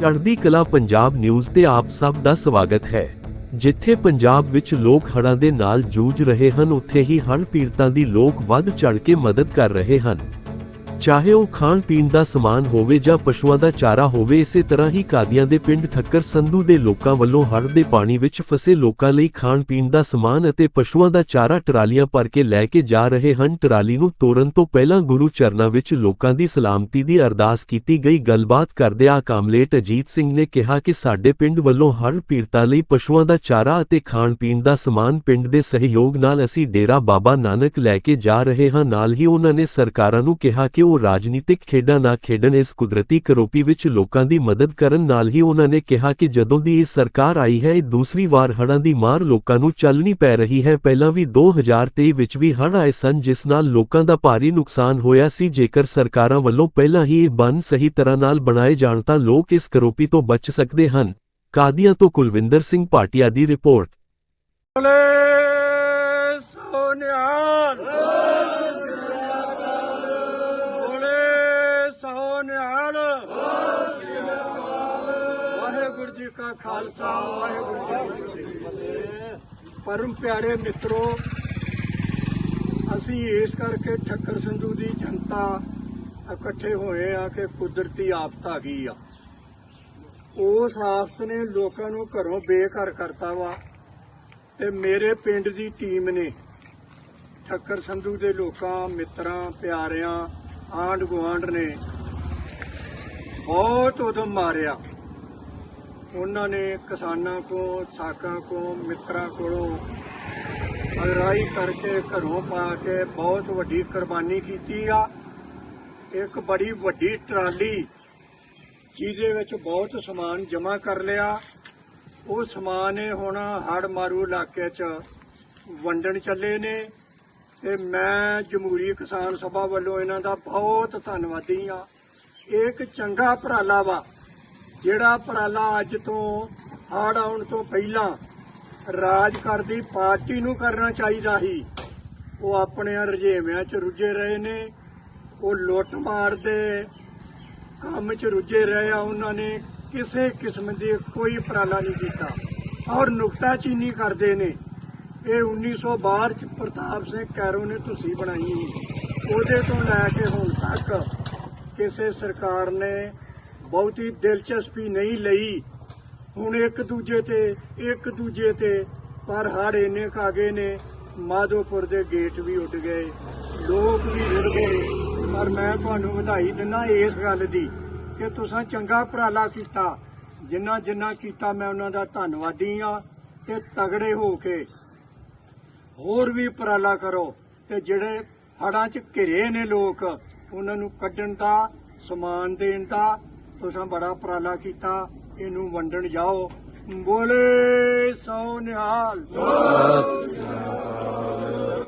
ਚੜ੍ਹਦੀ ਕਲਾ ਪੰਜਾਬ ਨਿਊਜ਼ ਤੇ ਆਪ ਸਭ ਦਾ ਸਵਾਗਤ ਹੈ। ਜਿੱਥੇ ਪੰਜਾਬ ਵਿੱਚ ਲੋਕ ਹੜ੍ਹਾਂ ਦੇ ਨਾਲ ਜੂਝ ਰਹੇ ਹਨ, ਉੱਥੇ ਹੀ ਹੜ੍ਹ ਪੀੜਤਾਂ ਦੀ ਲੋਕ ਵੱਧ ਚੜ੍ਹ ਕੇ ਮਦਦ ਕਰ ਰਹੇ ਹਨ। ਚਾਹੇ ਉਹ ਖਾਣ ਪੀਣ ਦਾ ਸਮਾਨ ਹੋਵੇ ਜਾਂ ਪਸ਼ੂਆਂ ਦਾ ਚਾਰਾ ਹੋਵੇ, ਇਸੇ ਤਰ੍ਹਾਂ ਹੀ ਕਾਦੀਆਂ ਦੇ ਪਿੰਡ ਠੱਕਰ ਸੰਧੂ ਦੇ ਲੋਕਾਂ ਵੱਲੋਂ ਹੜ੍ਹ ਦੇ ਪਾਣੀ ਵਿੱਚ ਫਸੇ ਲੋਕਾਂ ਲਈ ਖਾਣ ਪੀਣ ਦਾ ਸਮਾਨ ਅਤੇ ਪਸ਼ੂਆਂ ਦਾ ਚਾਰਾ ਟਰਾਲੀਆਂ ਭਰ ਕੇ ਲੈ ਕੇ ਜਾ ਰਹੇ ਹਨ। ਟਰਾਲੀ ਨੂੰ ਤੋਰਨ ਤੋਂ ਪਹਿਲਾਂ ਗੁਰੂ ਚਰਨਾਂ ਵਿੱਚ ਲੋਕਾਂ ਦੀ ਸਲਾਮਤੀ ਦੀ ਅਰਦਾਸ ਕੀਤੀ ਗਈ। ਗੱਲਬਾਤ ਕਰਦਿਆਂ ਕਾਮਲੇਟ ਅਜੀਤ ਸਿੰਘ ਨੇ ਕਿਹਾ ਕਿ ਸਾਡੇ ਪਿੰਡ ਵੱਲੋਂ ਹੜ੍ਹ ਪੀੜਤਾਂ ਲਈ ਪਸ਼ੂਆਂ ਦਾ ਚਾਰਾ ਅਤੇ ਖਾਣ ਪੀਣ ਦਾ ਸਮਾਨ ਪਿੰਡ ਦੇ ਸਹਿਯੋਗ ਨਾਲ ਅਸੀਂ ਡੇਰਾ ਬਾਬਾ ਨਾਨਕ ਲੈ ਕੇ ਜਾ ਰਹੇ ਹਾਂ। ਨਾਲ ਹੀ ਉਹਨਾਂ ਨੇ ਸਰਕਾਰਾਂ ਨੂੰ ਕਿਹਾ ਕਿ ਉਹ ਰਾਜਨੀਤਿਕ ਖੇਡਾਂ ਨਾ ਖੇਡਣ ਇਸ ਕੁਦਰਤੀ ਕਰੋਪੀ ਵਿੱਚ ਲੋਕਾਂ ਦੀ ਮਦਦ ਕਰਨ ਨਾਲ ਹੀ ਉਹਨਾਂ ਨੇ ਕਿਹਾ ਕਿ ਜਦੋਂ ਦੀ ਇਹ ਸਰਕਾਰ ਆਈ ਹੈ, ਇਹ ਦੂਸਰੀ ਵਾਰ ਹੜ੍ਹਾਂ ਦੀ ਮਾਰ ਲੋਕਾਂ ਨੂੰ ਚੱਲਣੀ ਪੈ ਰਹੀ ਹੈ। ਪਹਿਲਾਂ ਵੀ 2023 ਵਿੱਚ ਵੀ ਹੜ੍ਹ ਆਏ ਸਨ, ਜਿਸ ਨਾਲ ਲੋਕਾਂ ਦਾ ਭਾਰੀ ਨੁਕਸਾਨ ਹੋਇਆ ਸੀ। ਜੇਕਰ ਸਰਕਾਰਾਂ ਵੱਲੋਂ ਪਹਿਲਾਂ ਹੀ ਇਹ ਬੰਨ ਸਹੀ ਤਰ੍ਹਾਂ ਨਾਲ ਬਣਾਏ ਜਾਣ ਤਾਂ ਲੋਕ ਇਸ ਕਰੋਪੀ ਤੋਂ ਬਚ ਸਕਦੇ ਹਨ। ਕਾਦੀਆਂ ਤੋਂ ਕੁਲਵਿੰਦਰ ਸਿੰਘ ਭਾਟੀਆ ਦੀ ਰਿਪੋਰਟ। ਸੋਨਿਆਲ ਜੀ ਕਾ ਖਾਲਸਾ, ਵਾਹਿਗੁਰੂ ਜੀ ਕੀ ਫਤਿਹ। ਪਰਮ ਪਿਆਰੇ ਮਿੱਤਰੋ, ਅਸੀਂ ਇਸ ਕਰਕੇ ਠੱਕਰ ਸੰਧੂ ਦੀ ਜਨਤਾ ਇਕੱਠੇ ਹੋਏ ਆ ਕਿ ਕੁਦਰਤੀ ਆਫਤ ਆ ਗਈ ਆ। ਉਸ ਆਫਤ ਨੇ ਲੋਕਾਂ ਨੂੰ ਘਰੋਂ ਬੇਘਰ ਕਰਤਾ ਵਾ ਤੇ ਮੇਰੇ ਪਿੰਡ ਦੀ ਟੀਮ ਨੇ ਠੱਕਰ ਸੰਧੂ ਦੇ ਲੋਕਾਂ, ਮਿੱਤਰਾਂ, ਪਿਆਰਿਆਂ ਆਂਢ ਗੁਆਂਢ ਨੇ ਬਹੁਤ ਉਦਮ ਮਾਰਿਆ। ਉਹਨਾਂ ਨੇ ਕਿਸਾਨਾਂ ਕੋ ਸਾਕਾਂ ਕੋ, ਮਿੱਤਰਾਂ ਕੋਲੋਂ ਅਗਰਾਈ ਕਰਕੇ ਘਰੋਂ ਪਾ ਕੇ ਬਹੁਤ ਵੱਡੀ ਕੁਰਬਾਨੀ ਕੀਤੀ ਆ। ਇੱਕ ਬੜੀ ਵੱਡੀ ਟਰਾਲੀ ਜਿਹਦੇ ਵਿੱਚ ਬਹੁਤ ਸਮਾਨ ਜਮ੍ਹਾਂ ਕਰ ਲਿਆ। ਉਹ ਸਮਾਨ ਇਹ ਹੁਣ ਹੜ ਮਾਰੂ ਇਲਾਕੇ 'ਚ ਵੰਡਣ ਚੱਲੇ ਨੇ ਤੇ ਮੈਂ ਜਮਹੂਰੀ ਕਿਸਾਨ ਸਭਾ ਵੱਲੋਂ ਇਹਨਾਂ ਦਾ ਬਹੁਤ ਧੰਨਵਾਦੀ ਆ ਇਹ ਇੱਕ ਚੰਗਾ ਉਪਰਾਲਾ ਵਾ। ਜਿਹੜਾ ਉਪਰਾਲਾ ਅੱਜ ਤੋਂ ਹਾੜ ਆਉਣ ਤੋਂ ਪਹਿਲਾਂ ਰਾਜ ਕਰਦੀ ਪਾਰਟੀ ਨੂੰ ਕਰਨਾ ਚਾਹੀਦਾ ਸੀ, ਉਹ ਆਪਣੇ ਰੁਝੇਵਿਆਂ 'ਚ ਰੁੱਝੇ ਰਹੇ ਨੇ, ਉਹ ਲੁੱਟ ਮਾਰ ਦੇ ਕੰਮ 'ਚ ਰੁੱਝੇ ਰਹੇ ਆ, ਉਹਨਾਂ ਨੇ ਕਿਸੇ ਕਿਸਮ ਦੀ ਕੋਈ ਉਪਰਾਲਾ ਨਹੀਂ ਕੀਤਾ ਔਰ ਨੁਕਤਾਚੀਨੀ ਕਰਦੇ ਨੇ ਇਹ 1912 ਚ ਪ੍ਰਤਾਪ ਸਿੰਘ ਕੈਰੋ ਨੇ ਤੁਸੀਂ ਬਣਾਈ ਸੀ। ਉਹਦੇ ਤੋਂ ਲੈ ਕੇ ਹੁਣ ਤੱਕ ਕਿਸੇ ਸਰਕਾਰ ਨੇ ਬਹੁਤੀ ਦਿਲਚਸਪੀ ਨਹੀਂ ਲਈ। ਹੁਣ ਇੱਕ ਦੂਜੇ ਤੇ, ਇੱਕ ਦੂਜੇ ਤੇ, ਪਰ ਹੜ ਇੰਨੇ ਕੁ ਗਏ ਨੇ, ਮਾਧੋਪੁਰ ਦੇ ਗੇਟ ਵੀ ਉੱਡ ਗਏ। ਲੋਕ ਵੀ ਰੁੜ ਗਏ। ਪਰ ਮੈਂ ਤੁਹਾਨੂੰ ਵਧਾਈ ਦਿੰਦਾ ਇਸ ਗੱਲ ਦੀ ਕਿ ਤੁਸੀਂ ਚੰਗਾ ਉਪਰਾਲਾ ਕੀਤਾ। ਜਿੰਨਾ ਜਿੰਨਾ ਕੀਤਾ ਮੈਂ ਉਹਨਾਂ ਦਾ ਧੰਨਵਾਦੀ ਆ ਤੇ ਤਗੜੇ ਹੋ ਕੇ ਹੋਰ ਵੀ ਉਪਰਾਲਾ ਕਰੋ। ਤੇ ਜਿਹੜੇ ਹੜਾਂ 'ਚ ਘਿਰੇ ਨੇ ਲੋਕ, ਉਹਨਾਂ ਨੂੰ ਕੱਢਣ ਦਾ, ਸਮਾਨ ਦੇਣ ਦਾ ਤੁਸੀਂ ਬੜਾ ਉਪਰਾਲਾ ਕੀਤਾ ਇਹਨੂੰ ਵੰਡਣ ਜਾਓ। ਬੋਲੇ ਸੋ ਨਿਹਾਲ।